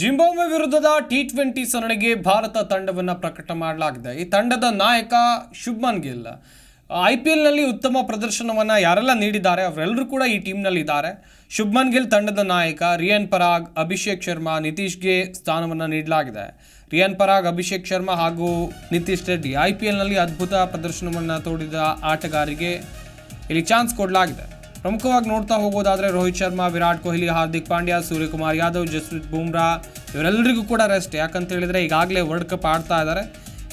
Zimbabwe ವಿರುದ್ಧದ T twenty ಸರಣಿಗೆ ಭಾರತ ತಂಡವನ್ನು ಪ್ರಕಟ ಮಾಡಲಾಗಿದೆ. ಈ ತಂಡದ ನಾಯಕ ಶುಭ್ಮನ್ ಗಿಲ್. ಐ ಪಿ ಎಲ್ನಲ್ಲಿ ಉತ್ತಮ ಪ್ರದರ್ಶನವನ್ನು ಯಾರೆಲ್ಲ ನೀಡಿದ್ದಾರೆ ಅವರೆಲ್ಲರೂ ಕೂಡ ಈ ಟೀಮ್ನಲ್ಲಿ ಇದ್ದಾರೆ. ಶುಭ್ಮನ್ ಗಿಲ್ ತಂಡದ ನಾಯಕ, ರಿಯನ್ ಪರಾಗ್, ಅಭಿಷೇಕ್ ಶರ್ಮಾ ನಿತೀಶ್ಗೆ ಸ್ಥಾನವನ್ನು ನೀಡಲಾಗಿದೆ. ರಿಯನ್ ಪರಾಗ್, ಅಭಿಷೇಕ್ ಶರ್ಮಾ ಹಾಗೂ ನಿತೀಶ್ ರೆಡ್ಡಿ ಐ ಪಿ ಎಲ್ನಲ್ಲಿ ಅದ್ಭುತ ಪ್ರದರ್ಶನವನ್ನು ತೋಡಿದ ಆಟಗಾರಿಗೆ ಇಲ್ಲಿ ಚಾನ್ಸ್ ಕೊಡಲಾಗಿದೆ. ಪ್ರಮುಖವಾಗಿ ನೋಡ್ತಾ ಹೋಗೋದಾದ್ರೆ ರೋಹಿತ್ ಶರ್ಮಾ, ವಿರಾಟ್ ಕೊಹ್ಲಿ, ಹಾರ್ದಿಕ್ ಪಾಂಡ್ಯ, ಸೂರ್ಯಕುಮಾರ್ ಯಾದವ್, ಜಸ್ಪ್ರೀತ್ ಬೂಮ್ರಾ, ಇವರೆಲ್ಲರಿಗೂ ಕೂಡ ರೆಸ್ಟ್ ಯಾಕಂತ ಹೇಳಿದ್ರೆ ಈಗಾಗಲೇ ವರ್ಲ್ಡ್ ಕಪ್ ಆಡ್ತಾ ಇದ್ದಾರೆ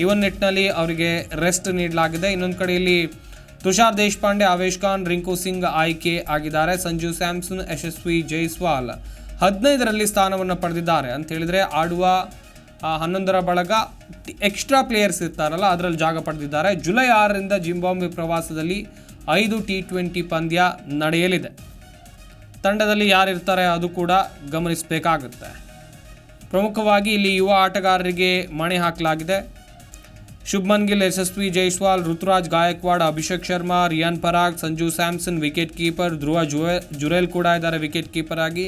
ಈ ಒಂದು ನಿಟ್ಟಿನಲ್ಲಿ ಅವರಿಗೆ ರೆಸ್ಟ್ ನೀಡಲಾಗಿದೆ. ಇನ್ನೊಂದು ಕಡೆ ಇಲ್ಲಿ ತುಷಾರ್ ದೇಶಪಾಂಡೆ, ಆವೇಶ್ ಖಾನ್, ರಿಂಕು ಸಿಂಗ್ ಆಯ್ಕೆ ಆಗಿದ್ದಾರೆ. ಸಂಜು ಸ್ಯಾಮ್ಸನ್, ಯಶಸ್ವಿ ಜೈಸ್ವಾಲ್ ಹದಿನೈದರಲ್ಲಿ ಸ್ಥಾನವನ್ನು ಪಡೆದಿದ್ದಾರೆ. ಅಂತ ಹೇಳಿದರೆ ಆಡುವ ಹನ್ನೊಂದರ ಬಳಗ ಎಕ್ಸ್ಟ್ರಾ ಪ್ಲೇಯರ್ಸ್ ಇರ್ತಾರಲ್ಲ, ಅದರಲ್ಲಿ ಜಾಗ ಪಡೆದಿದ್ದಾರೆ. ಜುಲೈ ಆರರಿಂದ ಜಿಂಬಾಂಬೆ ಪ್ರವಾಸದಲ್ಲಿ ಐದು ಟಿ ಟ್ವೆಂಟಿ ಪಂದ್ಯ ನಡೆಯಲಿದೆ. ತಂಡದಲ್ಲಿ ಯಾರಿರ್ತಾರೆ ಅದು ಕೂಡ ಗಮನಿಸಬೇಕಾಗುತ್ತೆ. ಪ್ರಮುಖವಾಗಿ ಇಲ್ಲಿ ಯುವ ಆಟಗಾರರಿಗೆ ಮಣೆ ಹಾಕಲಾಗಿದೆ. ಶುಭ್ಮನ್ ಗಿಲ್, ಯಶಸ್ವಿ ಜೈಸ್ವಾಲ್, ಋತುರಾಜ್ ಗಾಯಕ್ವಾಡ್, ಅಭಿಷೇಕ್ ಶರ್ಮಾ, ರಿಯಾನ್ ಪರಾಗ್, ಸಂಜು ಸ್ಯಾಮ್ಸನ್ ವಿಕೆಟ್ ಕೀಪರ್ ಧ್ರುವ ಜುವೆ ಜುರೇಲ್ ಕೂಡ ಇದ್ದಾರೆ ವಿಕೆಟ್ ಕೀಪರ್ ಆಗಿ.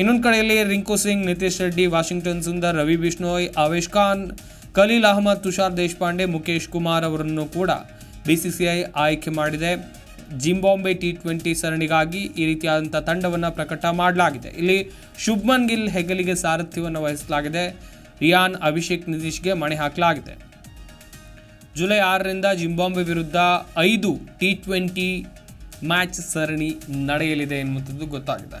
ಇನ್ನೊಂದು ಕಡೆಯಲ್ಲಿ ರಿಂಕು ಸಿಂಗ್, ನಿತೀಶ್ ರೆಡ್ಡಿ, ವಾಷಿಂಗ್ಟನ್ ಸುಂದರ್, ರವಿ ಬಿಷ್ಣೋಯ್ ಅವೇಶ್ ಖಾನ್, ಖಲೀಲ್ ಅಹಮದ್, ತುಷಾರ್ ದೇಶಪಾಂಡೆ ಮುಖೇಶ್ ಕುಮಾರ್ ಅವರನ್ನು ಕೂಡ ಬಿ ಸಿ ಸಿ ಐ ಆಯ್ಕೆ ಮಾಡಿದೆ. ಜಿಂಬಾಂಬೆ ಟಿ ಟ್ವೆಂಟಿ ಸರಣಿಗಾಗಿ ಈ ರೀತಿಯಾದಂಥ ತಂಡವನ್ನು ಪ್ರಕಟ ಮಾಡಲಾಗಿದೆ. ಇಲ್ಲಿ ಶುಭ್ಮನ್ ಗಿಲ್ ಹೆಗಲಿಗೆ ಸಾರಥ್ಯವನ್ನು ವಹಿಸಲಾಗಿದೆ. ರಿಯಾನ್ ಅಭಿಷೇಕ್ ನಿತೀಶ್ಗೆ ಮಣೆ ಹಾಕಲಾಗಿದೆ. ಜುಲೈ ಆರರಿಂದ ಜಿಂಬಾಂಬೆ ವಿರುದ್ಧ ಐದು ಟಿ ಟ್ವೆಂಟಿ ಮ್ಯಾಚ್ ಸರಣಿ ನಡೆಯಲಿದೆ ಎನ್ನುವಂಥದ್ದು ಗೊತ್ತಾಗಿದೆ.